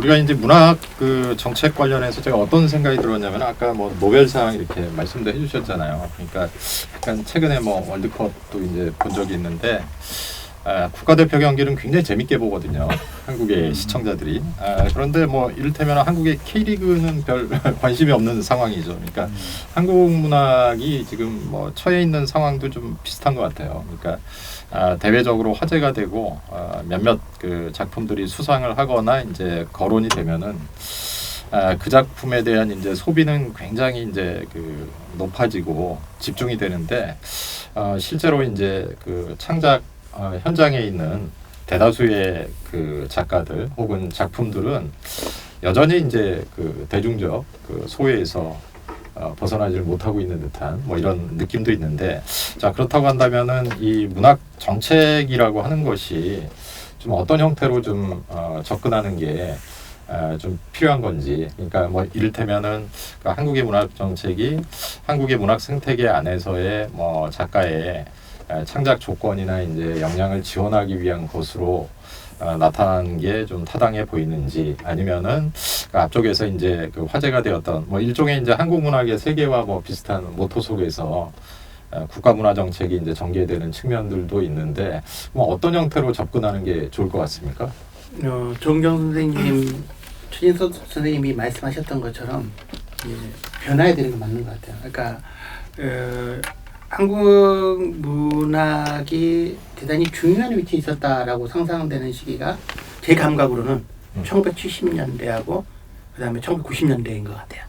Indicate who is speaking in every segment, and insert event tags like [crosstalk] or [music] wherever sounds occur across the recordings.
Speaker 1: 아, 우리가 이제 문학 그 정책 관련해서 제가 어떤 생각이 들었냐면 아까 뭐 노벨상 이렇게 말씀도 해주셨잖아요. 그러니까 약간 최근에 뭐 월드컵도 이제 본 적이 있는데 아, 국가대표 경기는 굉장히 재밌게 보거든요. 한국의 시청자들이. 아, 그런데 뭐 이를테면 한국의 K리그는 별 [laughs] 관심이 없는 상황이죠. 그러니까 한국 문학이 지금 뭐 처해 있는 상황도 좀 비슷한 것 같아요. 그러니까 아, 대외적으로 화제가 되고 아, 몇몇 그 작품들이 수상을 하거나 이제 거론이 되면은 아, 그 작품에 대한 이제 소비는 굉장히 이제 그 높아지고 집중이 되는데 어, 실제로 이제 그 창작 어, 현장에 있는 대다수의 그 작가들 혹은 작품들은 여전히 이제 그 대중적 그 소외에서 어, 벗어나지를 못하고 있는 듯한 뭐 이런 느낌도 있는데 자 그렇다고 한다면은 이 문학 정책이라고 하는 것이 좀 어떤 형태로 좀 어, 접근하는 게 어, 좀 필요한 건지 그러니까 뭐 이를테면은 그 한국의 문학 정책이 한국의 문학 생태계 안에서의 뭐 작가의 어, 창작 조건이나 이제 역량을 지원하기 위한 것으로 어, 나타난 게 좀 타당해 보이는지 아니면은 그 앞쪽에서 이제 그 화제가 되었던 뭐 일종의 이제 한국 문학의 세계와 뭐 비슷한 모토 속에서 어, 국가 문화 정책이 이제 전개되는 측면들도 있는데 뭐 어떤 형태로 접근하는 게 좋을 것 같습니까?
Speaker 2: 어, 정경 선생님, 최진석 선생님이 말씀하셨던 것처럼 예, 변화해야 되는 건 맞는 것 같아요. 그러니까 어, 한국 문학이 대단히 중요한 위치에 있었다라고 상상되는 시기가 제 감각으로는
Speaker 1: 음.
Speaker 2: 1970년대하고 그다음에 1990년대인 것 같아요.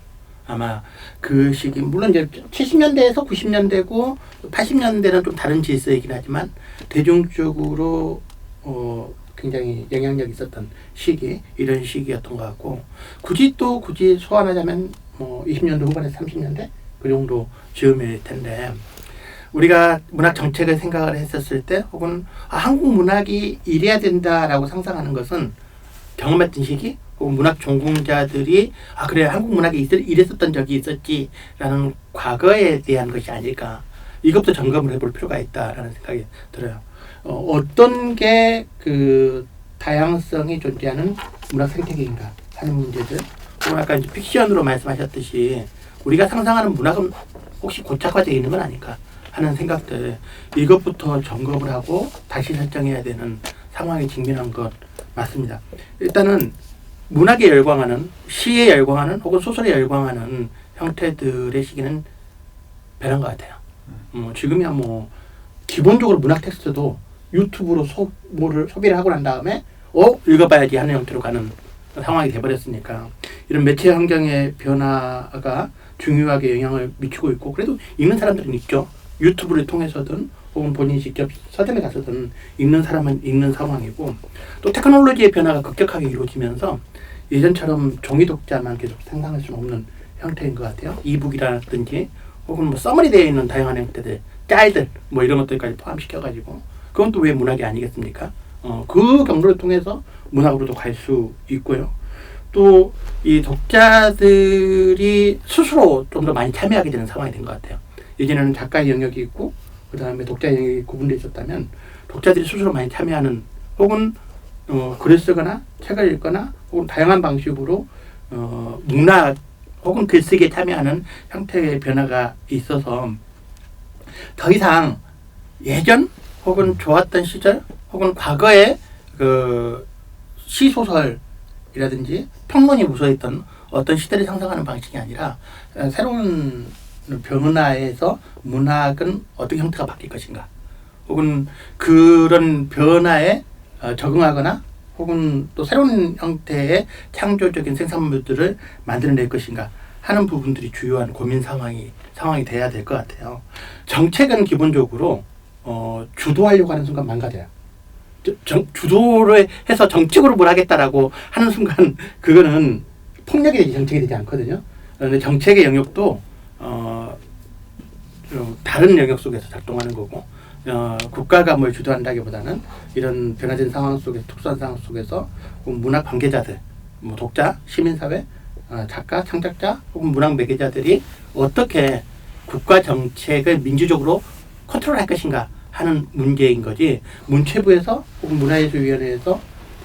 Speaker 2: 아마 그 시기 물론 이제 70년대에서 90년대고 80년대는 좀 다른 질서이긴 하지만 대중적으로 어 굉장히 영향력 이 있었던 시기 이런 시기였던 것 같고 굳이 또 굳이 소환하자면 뭐 20년대 후반에서 30년대 그 정도 즈음일 텐데 우리가 문학 정책을 생각을 했었을 때 혹은 아, 한국 문학이 이래야 된다라고 상상하는 것은 경험했던 시기 혹은 문학 전공자들이 아 그래 한국 문학이 있, 이랬었던 적이 있었지라는 과거에 대한 것이 아닐까. 이것부터 점검을 해볼 필요가 있다라는 생각이 들어요. 어, 어떤 게 그 다양성이 존재하는 문학 생태계인가 하는 문제들. 혹은 아까 이제 픽션으로 말씀하셨듯이 우리가 상상하는 문학은 혹시 고착화되어 있는 건 아닐까 하는 생각들 이것부터 점검을 하고 다시 설정해야 되는 상황에 직면한 것 맞습니다. 일단은 문학에 열광하는 시에 열광하는 혹은 소설에 열광하는 형태들의 시기는 변한 것 같아요. 뭐 지금이야 뭐 기본적으로 문학 텍스트도 유튜브로 소모를 소비를 하고 난 다음에 어 읽어봐야지 하는 형태로 가는 상황이 돼버렸으니까 이런 매체 환경의 변화가 중요하게 영향을 미치고 있고 그래도 읽는 사람들은 있죠. 유튜브를 통해서든 혹은 본인이 직접 서점에 가서든 읽는 사람은 읽는 상황이고 또 테크놀로지의 변화가 급격하게 이루어지면서 예전처럼 종이 독자만 계속 생산할 수는 없는 형태인 것 같아요. 이북이라든지 혹은 뭐 써머리 되어 있는 다양한 형태들, 짤들 뭐 이런 것들까지 포함시켜가지고 그건 또 왜 문학이 아니겠습니까? 어, 그 경로를 통해서 문학으로도 갈 수 있고요. 또 이 독자들이 스스로 좀 더 많이 참여하게 되는 상황이 된 것 같아요. 예전에는 작가의 영역이 있고 그 다음에 독자의 영역이 구분되어 있었다면 독자들이 스스로 많이 참여하는 혹은 어, 글을 쓰거나 책을 읽거나 혹은 다양한 방식으로 어, 문학 혹은 글쓰기에 참여하는 형태의 변화가 있어서 더 이상 예전 혹은 좋았던 시절 혹은 과거의 그 시소설이라든지 평론이 무서워했던 어떤 시대를 상상하는 방식이 아니라 어, 새로운 변화에서 문학은 어떤 형태가 바뀔 것인가 혹은 그런 변화에 어, 적응하거나 혹은 또 새로운 형태의 창조적인 생산물들을 만들어낼 것인가 하는 부분들이 주요한 고민 상황이 상황이 돼야 될 것 같아요. 정책은 기본적으로 어, 주도하려고 하는 순간 망가져요. 저- 정, 주도를 해서 정책으로 뭘 하겠다라고 하는 순간 그거는 폭력이 정책이 되지 않거든요. 그런데 정책의 영역도 다른 영역 속에서 작동하는 거고 어, 국가가 뭘 주도한다기보다는 이런 변화된 상황 속에서 특수한 상황 속에서 문학 관계자들, 뭐 독자, 시민사회, 어, 작가, 창작자 혹은 문학 매개자들이 어떻게 국가 정책을 민주적으로 컨트롤할 것인가 하는 문제인 거지. 문체부에서 혹은 문화예술위원회에서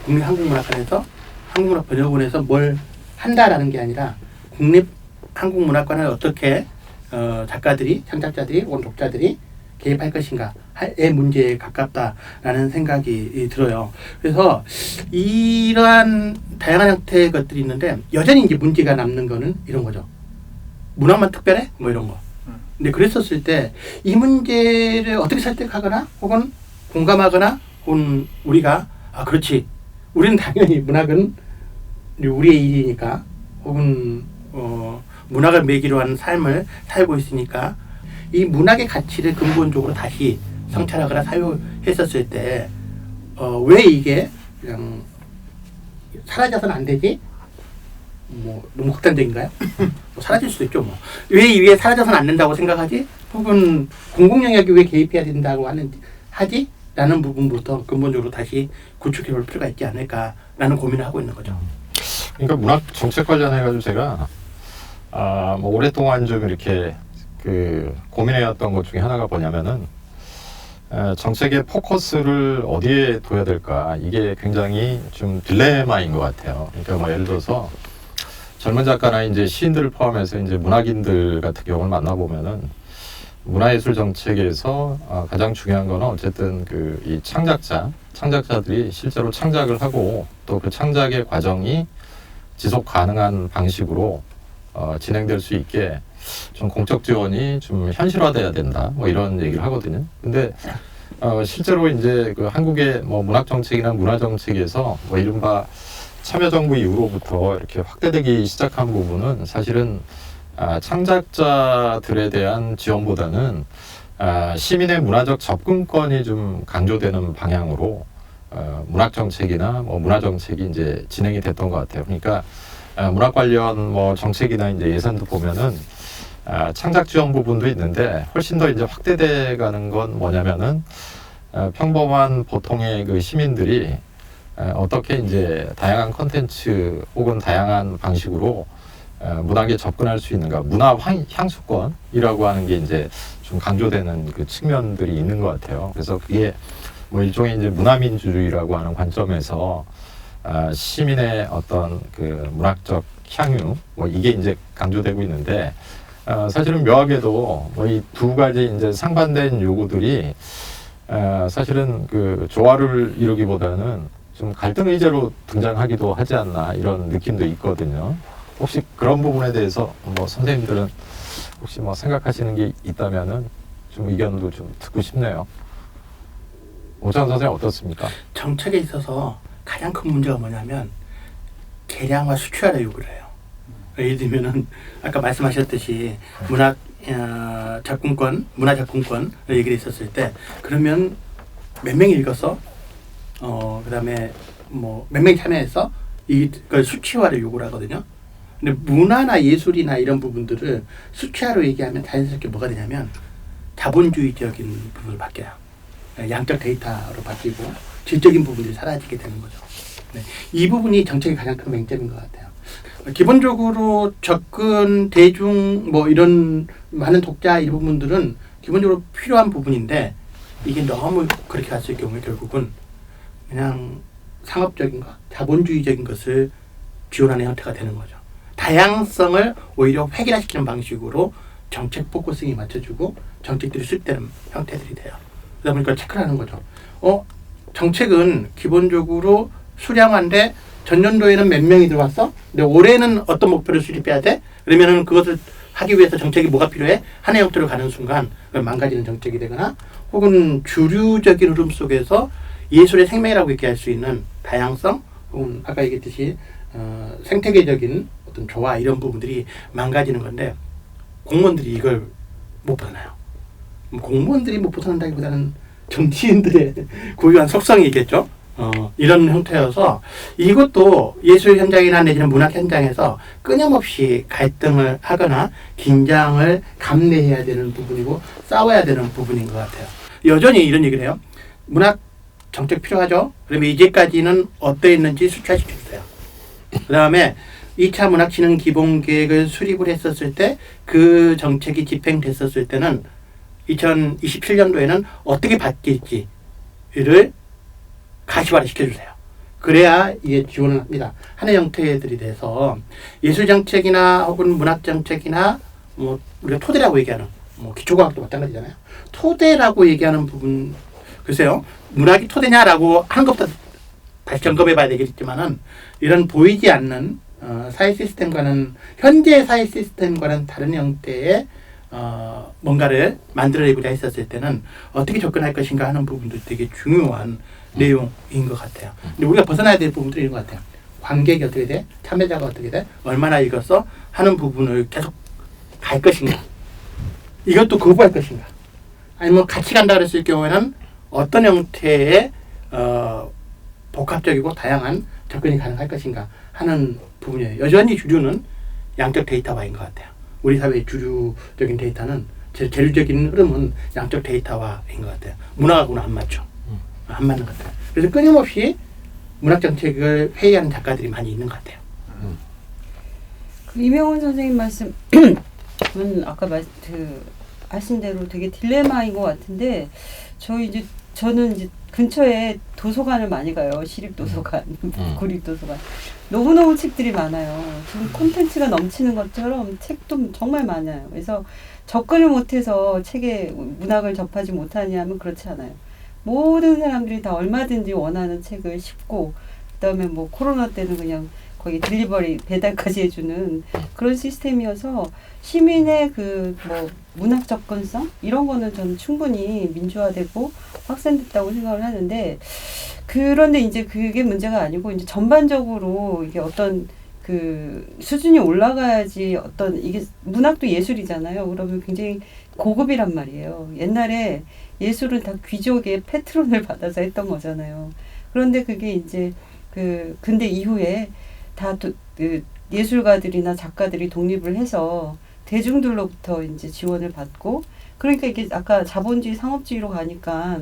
Speaker 2: 국민한국문학관에서 한국문학번역원에서 뭘 한다라는 게 아니라 국립 한국문학관을 어떻게 어, 작가들이 창작자들이 혹은 독자들이 개입할 것인가의 문제에 가깝다라는 생각이 이, 들어요. 그래서 이러한 다양한 형태의 것들이 있는데 여전히 이제 문제가 남는 거는 이런 거죠. 문학만 특별해? 뭐 이런 거. 근데 그랬었을 때 이 문제를 어떻게 설득하거나 혹은 공감하거나 혹은 우리가 아 그렇지 우리는 당연히 문학은 우리의 일이니까 혹은 어 문학을 매기로 하는 삶을 살고 있으니까 이 문학의 가치를 근본적으로 다시 성찰하거나 사유했었을 때 어 왜 이게 그냥 사라져서는 안 되지? 뭐 너무 극단적인가요? 뭐 사라질 수도 있죠. 뭐. 왜 이게 사라져서는 안 된다고 생각하지? 혹은 공공 영역이 왜 개입해야 된다고 하는 하지? 라는 부분부터 근본적으로 다시 구축해 볼 필요가 있지 않을까라는 고민을 하고 있는 거죠.
Speaker 1: 그러니까 문학 정책 관련해 가지고 제가 아, 뭐 오랫동안 좀 이렇게 그 고민해왔던 것 중에 하나가 뭐냐면은 에, 정책의 포커스를 어디에 둬야 될까 이게 굉장히 좀 딜레마인 것 같아요. 그러니까 뭐 예를 들어서 젊은 작가나 이제 시인들을 포함해서 이제 문학인들 같은 경우를 만나보면은 문화예술 정책에서 아, 가장 중요한 거는 어쨌든 그 이 창작자, 창작자들이 실제로 창작을 하고 또 그 창작의 과정이 지속 가능한 방식으로 어, 진행될 수 있게 좀 공적 지원이 좀 현실화돼야 된다. 뭐 이런 얘기를 하거든요. 근데 어, 실제로 이제 그 한국의 뭐 문학 정책이나 문화 정책에서 뭐 이른바 참여정부 이후로부터 이렇게 확대되기 시작한 부분은 사실은 아, 창작자들에 대한 지원보다는 아, 시민의 문화적 접근권이 좀 강조되는 방향으로 어, 문학 정책이나 뭐 문화 정책이 이제 진행이 됐던 것 같아요. 그러니까 아, 문학 관련 뭐 정책이나 이제 예산도 보면은 아, 창작 지원 부분도 있는데 훨씬 더 이제 확대돼 가는 건 뭐냐면은 아, 평범한 보통의 그 시민들이 아, 어떻게 이제 다양한 컨텐츠 혹은 다양한 방식으로 어, 문학에 접근할 수 있는가 문화 향, 향수권이라고 하는 게 이제 좀 강조되는 그 측면들이 있는 것 같아요. 그래서 그게 뭐 일종의 이제 문화민주주의라고 하는 관점에서 아, 시민의 어떤 그 문학적 향유 뭐 이게 이제 강조되고 있는데 어, 사실은 묘하게도 뭐 이 두 가지 이제 상반된 요구들이 어, 사실은 그 조화를 이루기보다는 좀 갈등 의제로 등장하기도 하지 않나 이런 느낌도 있거든요. 혹시 그런 부분에 대해서 뭐 선생님들은 혹시 뭐 생각하시는 게 있다면은 좀 의견도 좀 듣고 싶네요. 오찬 선생님 어떻습니까?
Speaker 2: 정책에 있어서 가장 큰 문제가 뭐냐면 개량과 수출화를 요구를 해요. 예를 들면은 아까 말씀하셨듯이 문학 어, 작품권, 문화 작품권 얘기를 했었을 때 그러면 몇 명이 읽었어? 어 그다음에 뭐 몇 명이 참여해서 이그 수치화를 요구를 하거든요. 근데 문화나 예술이나 이런 부분들을 수치화로 얘기하면 자연스럽게 뭐가 되냐면 자본주의적인 부분을 바뀌어요. 네, 양적 데이터로 바뀌고 질적인 부분들이 사라지게 되는 거죠. 네, 이 부분이 정책의 가장 큰 맹점인 것 같아요. 기본적으로 접근 대중 뭐 이런 많은 독자 이 부분들은 기본적으로 필요한 부분인데 이게 너무 그렇게 갔을 경우에 결국은 그냥 상업적인 것, 자본주의적인 것을 지원하는 형태가 되는 거죠. 다양성을 오히려 획일화시키는 방식으로 정책 포커싱이 맞춰주고 정책들이 수립되는 형태들이 돼요. 그러다 보니까 체크를 하는 거죠. 어, 정책은 기본적으로 수량화인데 전년도에는 몇 명이 들어왔어? 근데 올해는 어떤 목표를 수립해야 돼? 그러면은 그것을 하기 위해서 정책이 뭐가 필요해? 한 해 형태로 가는 순간 망가지는 정책이 되거나 혹은 주류적인 흐름 속에서 예술의 생명이라고 얘기할 수 있는 다양성 혹은 아까 얘기했듯이 어, 생태계적인 어떤 조화 이런 부분들이 망가지는 건데 공무원들이 이걸 못 벗어나요. 뭐 공무원들이 못 벗어난다기보다는 정치인들의 고유한 속성이겠죠. 어, 이런 형태여서 이것도 예술 현장이나 내지는 문학 현장에서 끊임없이 갈등을 하거나 긴장을 감내해야 되는 부분이고 싸워야 되는 부분인 것 같아요. 여전히 이런 얘기를 해요. 문학 정책 필요하죠? 그러면 이제까지는 어떠했는지 수치화시켜주세요. 그 다음에 2차 문학 진흥 기본 계획을 수립을 했었을 때 그 정책이 집행됐었을 때는 2027년도에는 어떻게 바뀔지를 가시화를 시켜주세요. 그래야 이게 지원을 합니다. 하는 형태들이 돼서 예술 정책이나 혹은 문학 정책이나 뭐 우리가 토대라고 얘기하는 뭐 기초과학도 마찬가지잖아요. 토대라고 얘기하는 부분 글쎄요 문학이 토대냐라고 하는 것부터 다시 점검해 봐야 되겠지만은 이런 보이지 않는 어, 사회 시스템과는 현재 사회 시스템과는 다른 형태의 어, 뭔가를 만들어내고자 했었을 때는 어떻게 접근할 것인가 하는 부분도 되게 중요한 내용인 것 같아요. 근데 우리가 벗어나야 될 부분들이 이런 것 같아요. 관객이 어떻게 돼? 참여자가 어떻게 돼? 얼마나 읽었어? 하는 부분을 계속 갈 것인가? 이것도 거부할 것인가? 아니면 같이 간다 그랬을 경우에는 어떤 형태의 어, 복합적이고 다양한 접근이 가능할 것인가 하는 부분이에요. 여전히 주류는 양적 데이터화인 것 같아요. 우리 사회의 주류적인 데이터는 제 대류적인 흐름은 양적 데이터화인 것 같아요. 문학하고는 안 맞죠. 안 맞는 것 같아요. 그래서 끊임없이 문학 정책을 회의하는 작가들이 많이 있는 것 같아요.
Speaker 3: 그 이명훈 선생님 말씀은 [clears throat] 아까 말, 그 하신 대로 되게 딜레마인 것 같은데 저희 이제 저는 이제 근처에 도서관을 많이 가요 시립 도서관,
Speaker 1: 음.
Speaker 3: 구립 도서관 너무 너무 책들이 많아요. 지금 콘텐츠가 넘치는 것처럼 책도 정말 많아요. 그래서 접근을 못해서 책에 문학을 접하지 못하냐면 그렇지 않아요. 모든 사람들이 다 얼마든지 원하는 책을 쉽고 그다음에 뭐 코로나 때는 그냥 거기 딜리버리 배달까지 해주는 그런 시스템이어서 시민의 그 뭐 문학 접근성 이런 거는 저는 충분히 민주화되고 확산됐다고 생각을 하는데 그런데 이제 그게 문제가 아니고 이제 전반적으로 이게 어떤 그 수준이 올라가야지 어떤 이게 문학도 예술이잖아요. 그러면 굉장히 고급이란 말이에요. 옛날에 예술은 다 귀족의 패트론을 [laughs] 받아서 했던 거잖아요. 그런데 그게 이제 그 근대 이후에 다 도, 그 예술가들이나 작가들이 독립을 해서 대중들로부터 이제 지원을 받고 그러니까 이게 아까 자본주의 상업주의로 가니까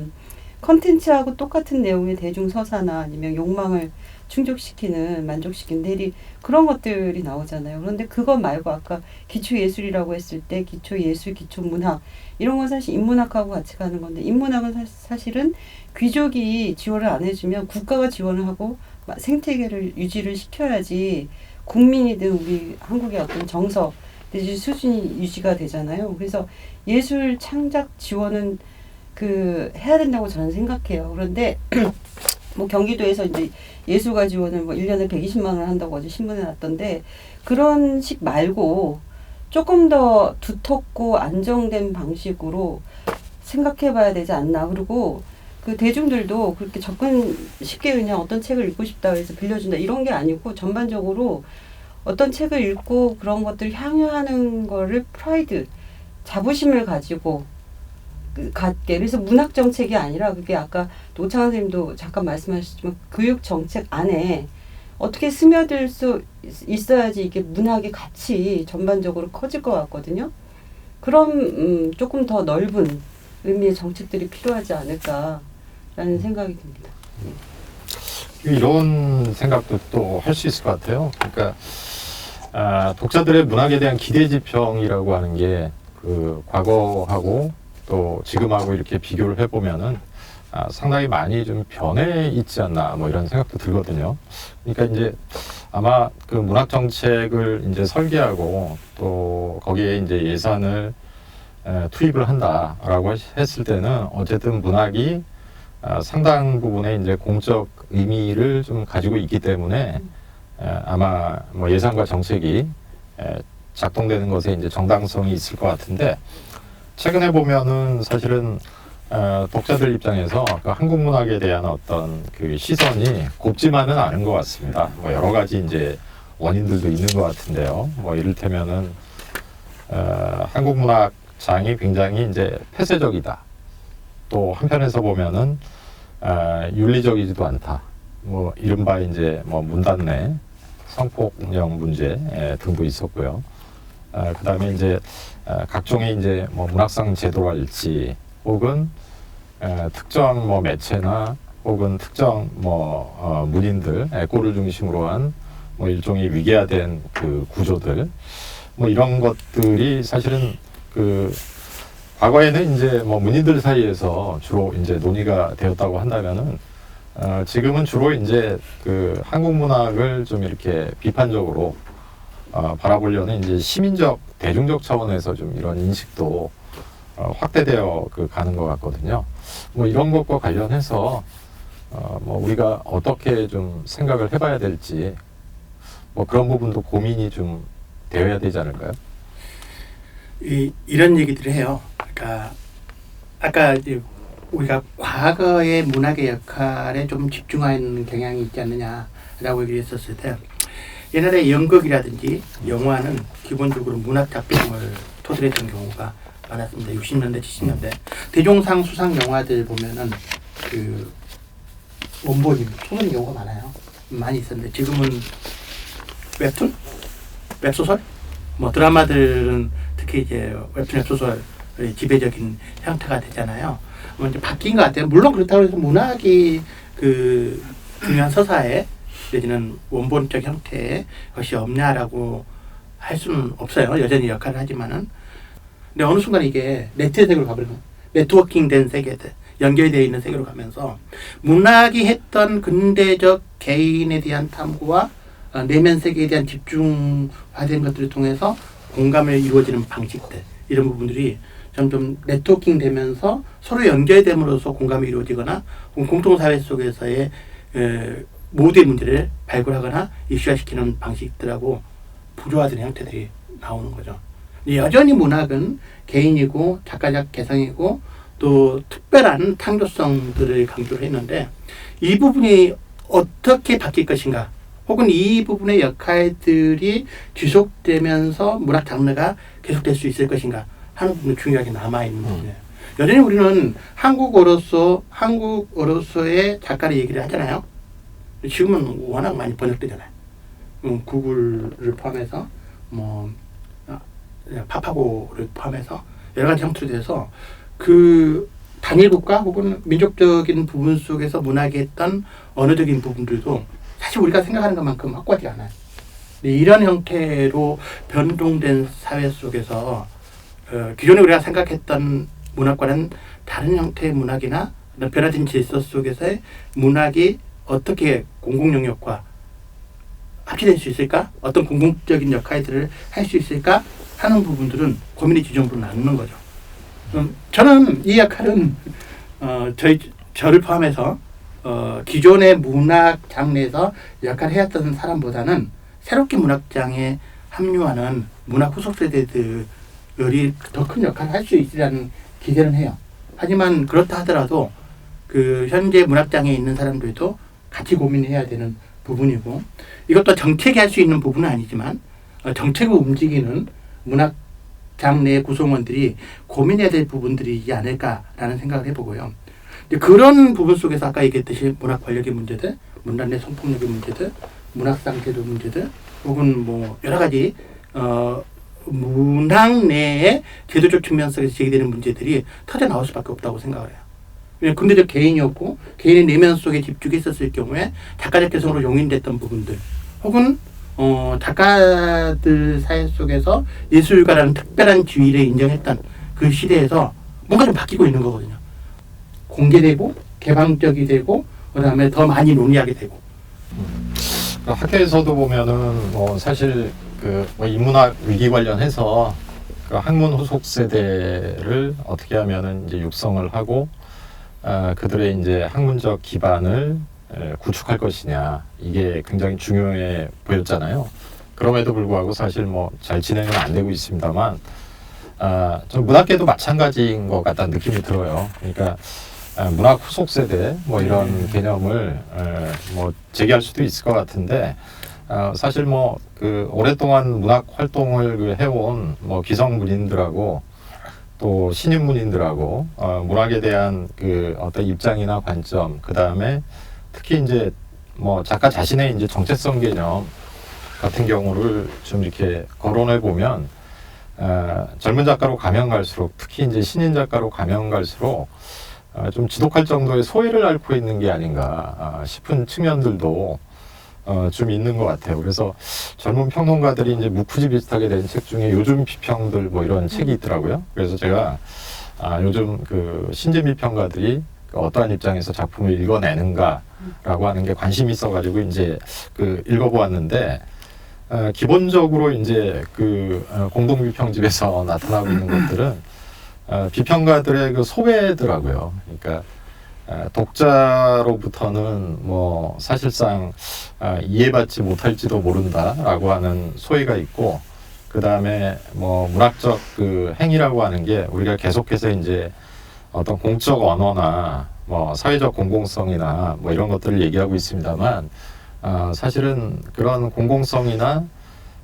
Speaker 3: 컨텐츠하고 똑같은 내용의 대중 서사나 아니면 욕망을 충족시키는 만족시키는 대리 그런 것들이 나오잖아요. 그런데 그거 말고 아까 기초 예술이라고 했을 때 기초 예술, 기초 문학 이런 건 사실 인문학하고 같이 가는 건데 인문학은 사, 사실은 귀족이 지원을 안 해주면 국가가 지원을 하고 마- 생태계를 유지를 시켜야지 국민이든 우리 한국의 어떤 정서 수준이 유지가 되잖아요. 그래서 예술 창작 지원은 그 해야 된다고 저는 생각해요. 그런데 [clears throat] 뭐 경기도에서 이제 예술가 지원을 뭐 1년에 120만 원 한다고 어제 신문에 났던데 그런 식 말고 조금 더 두텁고 안정된 방식으로 생각해 봐야 되지 않나. 그리고 그 대중들도 그렇게 접근 쉽게 그냥 어떤 책을 읽고 싶다 해서 빌려준다 이런 게 아니고 전반적으로 어떤 책을 읽고 그런 것들 향유하는 거를 프라이드 자부심을 가지고 그 갖게 그래서 문학 정책이 아니라 그게 아까 노창환 선생님도 잠깐 말씀하셨지만 교육 정책 안에 어떻게 스며들 수 있- 있어야지 이게 문학의 가치 전반적으로 커질 것 같거든요. 그럼 음, 조금 더 넓은 의미의 정책들이 필요하지 않을까라는 생각이 듭니다.
Speaker 1: 이런 생각도 또 할 수 있을 것 같아요. 그러니까 아, 독자들의 문학에 대한 기대 지평이라고 하는 게 그 과거하고 또 지금하고 이렇게 비교를 해보면은 아, 상당히 많이 좀 변해 있지 않나 뭐 이런 생각도 들거든요. 그러니까 이제 아마 그 문학 정책을 이제 설계하고 또 거기에 이제 예산을 에, 투입을 한다라고 했- 했을 때는 어쨌든 문학이 아, 상당 부분의 이제 공적 의미를 좀 가지고 있기 때문에 에, 아마 뭐 예산과 정책이 에, 작동되는 것에 이제 정당성이 있을 것 같은데 최근에 보면은 사실은 어, 독자들 입장에서 그 한국 문학에 대한 어떤 그 시선이 곱지만은 않은 것 같습니다. 뭐 여러 가지 이제 원인들도 있는 것 같은데요. 뭐 이를테면은 어, 한국 문학 장이 굉장히 이제 폐쇄적이다. 또 한편에서 보면은 아, 윤리적이지도 않다. 뭐 이른바 이제 뭐 문단내 성폭력 문제 예, 등도 있었고요. 아, 그다음에 이제 아, 각종의 이제 뭐 문학상 제도랄지 혹은 에, 특정 뭐 매체나 혹은 특정 뭐 어, 문인들 에, 꼴을 중심으로 한 뭐 일종의 위계화된 그 구조들 뭐 이런 것들이 사실은 그 과거에는 이제 뭐 문인들 사이에서 주로 이제 논의가 되었다고 한다면은 어, 지금은 주로 이제 그 한국 문학을 좀 이렇게 비판적으로 어, 바라보려는 이제 시민적 대중적 차원에서 좀 이런 인식도 어, 확대되어 그 가는 것 같거든요. 뭐 이런 것과 관련해서 어, 뭐 우리가 어떻게 좀 생각을 해봐야 될지 뭐 그런 부분도 고민이 좀 되어야 되지 않을까요?
Speaker 2: 이, 이런 얘기들을 해요. 그러니까 아까 우리가 과거의 문학의 역할에 좀 집중하는 경향이 있지 않느냐라고 얘기했었을 때 옛날에 연극이라든지 영화는 기본적으로 문학 작품을 토대로 했던 경우가 많았습니다. 60년대, 70년대 대종상 수상 영화들 보면은 그 원본이 소는 경우가 많아요. 많이 있었는데 지금은 웹툰, 웹소설, 뭐 드라마들은 특히 이제 웹툰 웹소설의 지배적인 형태가 되잖아요. 뭐 이제 바뀐 것 같아요. 물론 그렇다고 해서 문학이 그 중요한 서사에 내지는 원본적 형태의 것이 없냐라고 할 수는 없어요. 여전히 역할을 하지만은. 근데 어느 순간 이게 네트 세계로 가버리면 네트워킹 된 세계들, 연결되어 있는 세계로 가면서 문학이 했던 근대적 개인에 대한 탐구와 어, 내면 세계에 대한 집중화된 것들을 통해서 공감을 이루어지는 방식들 이런 부분들이 점점 네트워킹 되면서 서로 연결됨으로써 공감이 이루어지거나 혹은 공동사회 속에서의 에, 모두의 문제를 발굴하거나 이슈화시키는 방식들하고 부조화된 형태들이 나오는 거죠. 여전히 문학은 개인이고 작가적 개성이고 또 특별한 창조성들을 강조를 했는데 이 부분이 어떻게 바뀔 것인가 혹은 이 부분의 역할들이 지속되면서 문학 장르가 계속될 수 있을 것인가 하는 부분이 중요하게 남아있는 부분이에요. 여전히 우리는 한국어로서 한국어로서의 작가의 얘기를 하잖아요. 지금은 워낙 많이 번역되잖아요. 음, 구글을 포함해서 뭐 아, 파파고를 포함해서 여러 가지 형태로 돼서 그 단일 국가 혹은 민족적인 부분 속에서 문학이 했던 언어적인 부분들도 사실 우리가 생각하는 것만큼 확고하지 않아요. 이런 형태로 변동된 사회 속에서 어, 기존에 우리가 생각했던 문학과는 다른 형태의 문학이나 변화된 질서 속에서의 문학이 어떻게 공공 영역과 합치될 수 있을까? 어떤 공공적인 역할들을 할 수 있을까? 하는 부분들은 고민의 지점으로 나누는 거죠. 음, 저는 이 역할은 어, 저희 저를 포함해서 어, 기존의 문학 장르에서 역할을 해왔던 사람보다는 새롭게 문학 장에 합류하는 문학 후속 세대들 이 더 큰 역할을 할 수 있으리라는 기대는 해요. 하지만 그렇다 하더라도 그 현재 문학장에 있는 사람들도 같이 고민해야 되는 부분이고 이것도 정책이 할 수 있는 부분은 아니지만 어, 정책을 움직이는 문학 장르의 구성원들이 고민해야 될 부분들이지 않을까라는 생각을 해보고요. 그런 부분 속에서 아까 얘기했듯이 문학 권력의 문제들, 문학 내 성폭력의 문제들, 문학상 제도 문제들, 혹은 뭐 여러 가지 어 문학 내의 제도적 측면 속에서 제기되는 문제들이 터져 나올 수밖에 없다고 생각을 해요. 근대적 개인이었고 개인의 내면 속에 집중했었을 경우에 작가적 개성으로 용인됐던 부분들, 혹은 어 작가들 사회 속에서 예술가라는 특별한 지위를 인정했던 그 시대에서 뭔가 좀 바뀌고 있는 거거든요. 공개되고 개방적이 되고 그다음에 더 많이 논의하게 되고
Speaker 1: 그 학교에서도 보면은 뭐 사실 그뭐 인문학 위기 관련해서 그 학문 후속 세대를 어떻게 하면은 이제 육성을 하고 아, 그들의 이제 학문적 기반을 에, 구축할 것이냐 이게 굉장히 중요해 보였잖아요. 그럼에도 불구하고 사실 뭐 잘 진행은 안 되고 있습니다만 아, 좀 문학계도 마찬가지인 것 같다는 느낌이 들어요. 그러니까 아, 문학 후속 세대 뭐 이런 개념을 에, 뭐 제기할 수도 있을 것 같은데 아, 사실 뭐 그 오랫동안 문학 활동을 그 해온 뭐 기성 문인들하고 또 신인 문인들하고 어, 문학에 대한 그 어떤 입장이나 관점 그 다음에 특히 이제 뭐 작가 자신의 이제 정체성 개념 같은 경우를 좀 이렇게 거론해 보면 어, 젊은 작가로 가면 갈수록 특히 이제 신인 작가로 가면 갈수록 어, 좀 지독할 정도의 소외를 앓고 있는 게 아닌가 아, 싶은 측면들도 어, 좀 있는 것 같아요. 그래서 젊은 평론가들이 이제 무프지 비슷하게 된 책 중에 요즘 비평들 뭐 이런 책이 있더라고요. 그래서 제가 아, 요즘 그 신재미 평가들이 어떠한 입장에서 작품을 읽어내는가라고 하는 게 관심이 있어가지고 이제 그 읽어보았는데 어, 기본적으로 이제 그 어, 공동 비평집에서 [laughs] 나타나고 있는 것들은 어, 비평가들의 그 소외더라고요. 그러니까 어, 독자로부터는 뭐 사실상 어, 이해받지 못할지도 모른다라고 하는 소외가 있고 그 다음에 뭐 문학적 그 행위라고 하는 게 우리가 계속해서 이제 어떤 공적 언어나 뭐 사회적 공공성이나 뭐 이런 것들을 얘기하고 있습니다만 어, 사실은 그런 공공성이나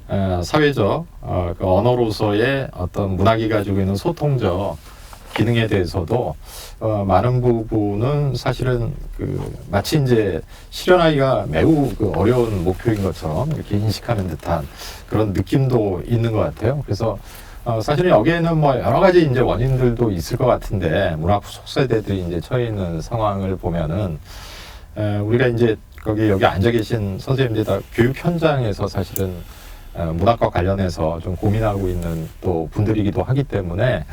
Speaker 1: 어, 사회적 어, 그 언어로서의 어떤 문학이 가지고 있는 소통적 기능에 대해서도 어, 많은 부분은 사실은 그 마치 이제 실현하기가 매우 그 어려운 목표인 것처럼 이렇게 인식하는 듯한 그런 느낌도 있는 것 같아요. 그래서 어, 사실은 여기에는 뭐 여러 가지 이제 원인들도 있을 것 같은데 문학 후속 세대들이 이제 처해 있는 상황을 보면은 에, 우리가 이제 거기 여기 앉아 계신 선생님들이 다 교육 현장에서 사실은 어, 문학과 관련해서 좀 고민하고 있는 또 분들이기도 하기 때문에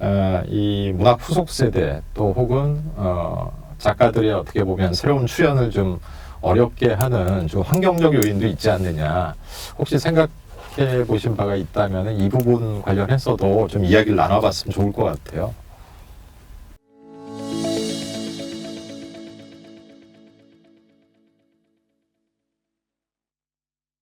Speaker 1: 어, 이 문학 후속 세대 또 혹은 어, 작가들의 어떻게 보면 새로운 출연을 좀 어렵게 하는 좀 환경적 요인도 있지 않느냐 혹시 생각해 보신 바가 있다면 이 부분 관련해서도 좀 이야기를 나눠봤으면 좋을 것 같아요.